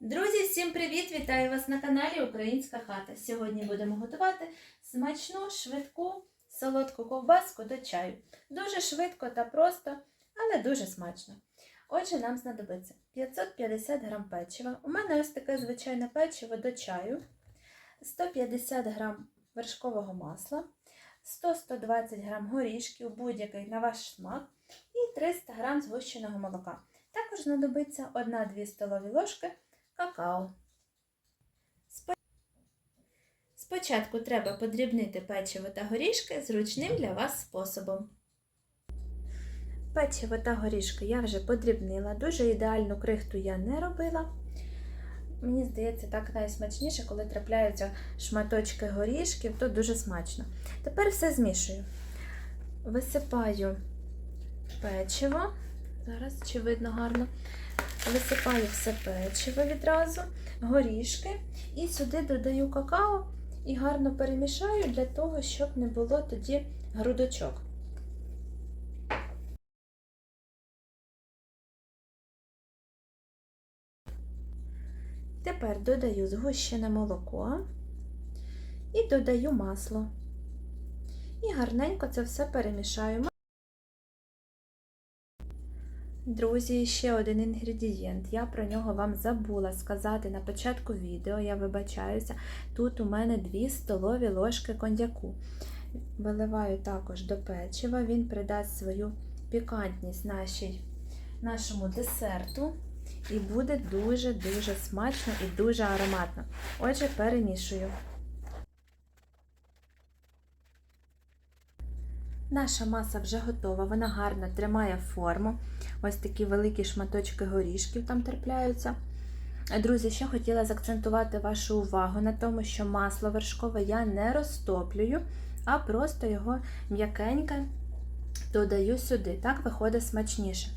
Друзі, всім привіт! Вітаю вас на каналі Українська хата. Сьогодні будемо готувати смачну, швидку, солодку ковбаску до чаю. Дуже швидко та просто, але дуже смачно. Отже, нам знадобиться 550 г печива. У мене ось таке звичайне печиво до чаю, 150 г вершкового масла, 100-120 г горішків, будь-який на ваш смак, і 300 г згущеного молока. Також знадобиться 1-2 столові ложки какао. Спочатку треба подрібнити печиво та горішки зручним для вас способом. Печиво та горішки я вже подрібнила, дуже ідеальну крихту я не робила. Мені здається, так найсмачніше, коли трапляються шматочки горішків, то дуже смачно. Тепер все змішую. Висипаю печиво. Зараз чи видно гарно. Висипаю все печиво відразу, горішки і сюди додаю какао і гарно перемішаю для того, щоб не було тоді грудочок. Тепер додаю згущене молоко і додаю масло. І гарненько це все перемішаю. Друзі, ще один інгредієнт. Я про нього вам забула сказати на початку відео, я вибачаюся. Тут у мене 2 столові ложки коньяку. Виливаю також до печива, він придасть свою пікантність нашій, нашому десерту. І буде дуже-дуже смачно і дуже ароматно. Отже, перемішую. Наша маса вже готова, вона гарно тримає форму. Ось такі великі шматочки горішків там трапляються. Друзі, ще хотіла заакцентувати вашу увагу на тому, що масло вершкове я не розтоплюю, а просто його м'якеньке додаю сюди. Так виходить смачніше.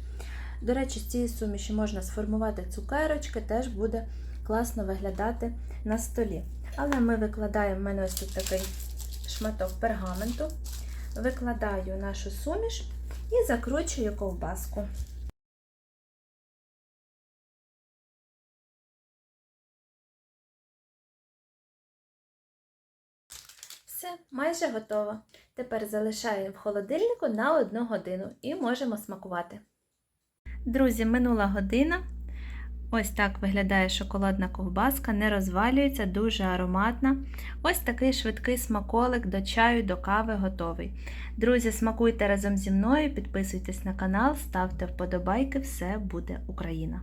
До речі, з цієї суміші можна сформувати цукерочки, теж буде класно виглядати на столі. Але ми викладаємо, в мене ось тут такий шматок пергаменту. Викладаю нашу суміш і закручую ковбаску. Все, майже готово. Тепер залишаємо в холодильнику на 1 годину і можемо смакувати. Друзі, минула година. Ось так виглядає шоколадна ковбаска, не розвалюється, дуже ароматна. Ось такий швидкий смаколик до чаю, до кави готовий. Друзі, смакуйте разом зі мною, підписуйтесь на канал, ставте вподобайки, все буде Україна!